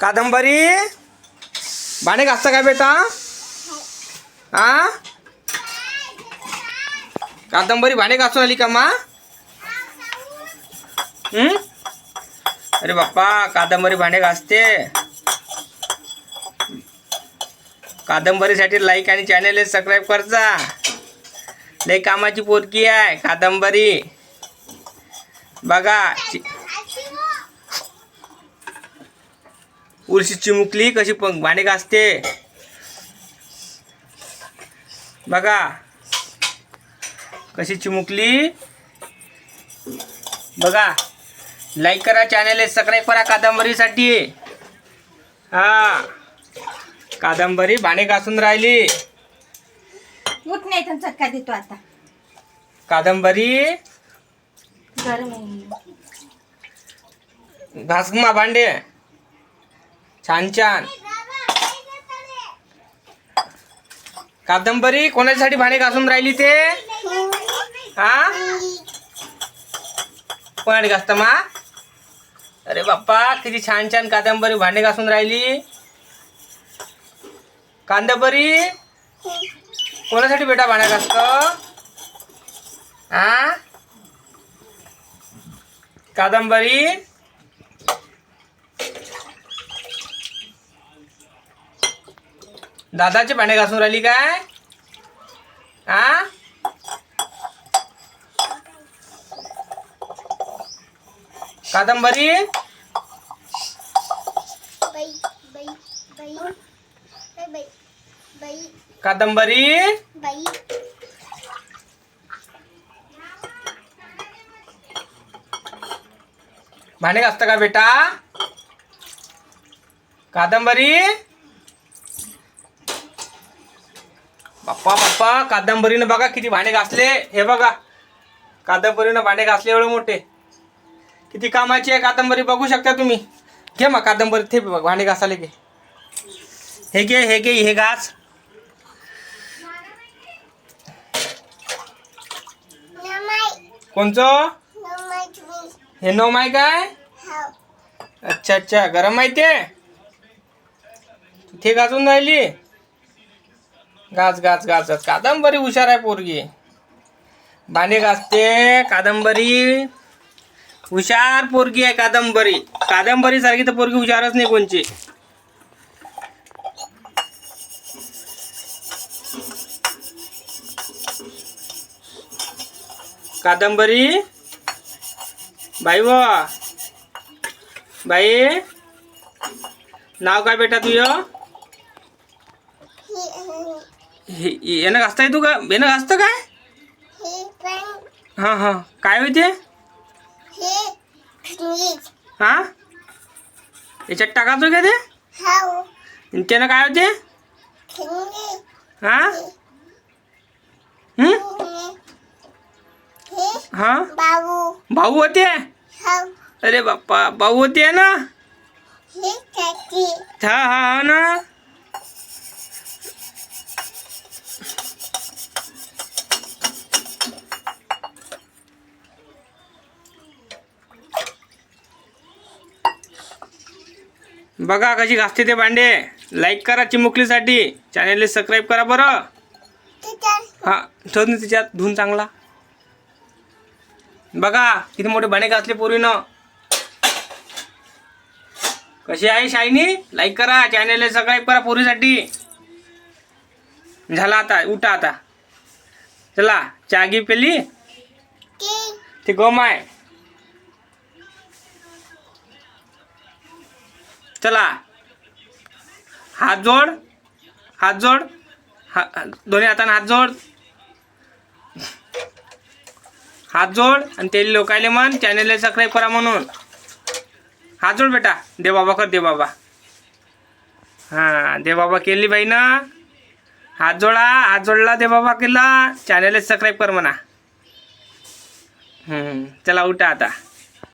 कादंबरी? भांडे घासता काय बेटा? हा कादंबरी भांडे घासून आली का मा? हम्म? अरे बाप्पा कादंबरी भांडे घासते. कादंबरीसाठी लाईक आणि चॅनल सबस्क्राईब करजा. लई कामाची पोरकी आहे कादंबरी. बघा उलशी चिमुकली कशी पण भांडे घासते. बघा. कशी चिमुकली. बघा. लाईक करा चॅनल सबस्क्राईब करा कादंबरीसाठी. हा. कादंबरी भांडे घासून राहिली. उठ नाही तर चटका देतो आता. कादंबरी. गरम आहे. घास मा भांडे. छान छान. कादंबरी कोणासाठी भांडे घासून राहिली ते? हा? कोणासाठी घासत मा? अरे बाप्पा किती छान छान कादंबरी भांडे घासून राहिली. कादंबरी कोणासाठी बेटा भांडे घासत? हा? कादंबरी दादाचे भांडे घासून राहिली काय? हा कादंबरी? कादंबरी? भांडे घासता का बेटा? कादंबरी? बाप्पा बाप्पा कादंबरीनं बघा किती भांडे घासले. हे बघा कादंबरीनं भांडे घासले एवढे मोठे. किती कामाची आहे कादंबरी बघू शकता तुम्ही. घे मग कादंबरी ते बघ भांडे घासाले घे. हे घे हे घे हे घास. कोणचं? हे नो माय काय? अच्छा अच्छा गरम माहिती आहे? ते गाजून राहिली? गाज गाज गाज गाज. कादंबरी हुशार आहे पोरगी. भांडे घासते कादंबरी. हुशार पोरगी आहे कादंबरी. कादंबरी सारखी तर पोरगी हुशारच नाही कोणची. कादंबरी. बाई व. बाई. नाव काय बेटा तुझं? हे- हे- यानं घासता तू का? यानं घासतं काय? ही हां काय होते हे याच्यात टाकायचं का ते? त्यानं काय होते? हां? हं? भाऊ होते? अरे बाप्पा भाऊ होते ना? हे हा हा हा ना? बघा कशी घासते ते भांडे. लाईक करा चिमुकलीसाठी. चॅनेलला सबस्क्राईब करा बरं. हा ठेव ना तिच्यात. धुवून चांगला. बघा किती मोठे भांडे घासले पोरीनं. कशी आहे शायनी? लाईक करा. चॅनेलला सबस्क्राईब करा पोरीसाठी. झाला आता उठा आता. चला चागी पेली. ते गोम आहे. चला. हात जोड. हात जोड. हा दोन्ही हाताने हात जोड. हात जोड आणि ते लोकायले म्हण चॅनेलला सबस्क्राईब करा म्हणून. हात जोड बेटा. दे बाबा कर दे बाबा. हां दे बाबा केली बाई ना हात जोडा हात जोडला दे बाबा केला. चॅनेलला सबस्क्राईब कर म्हणा. चला उठा आता.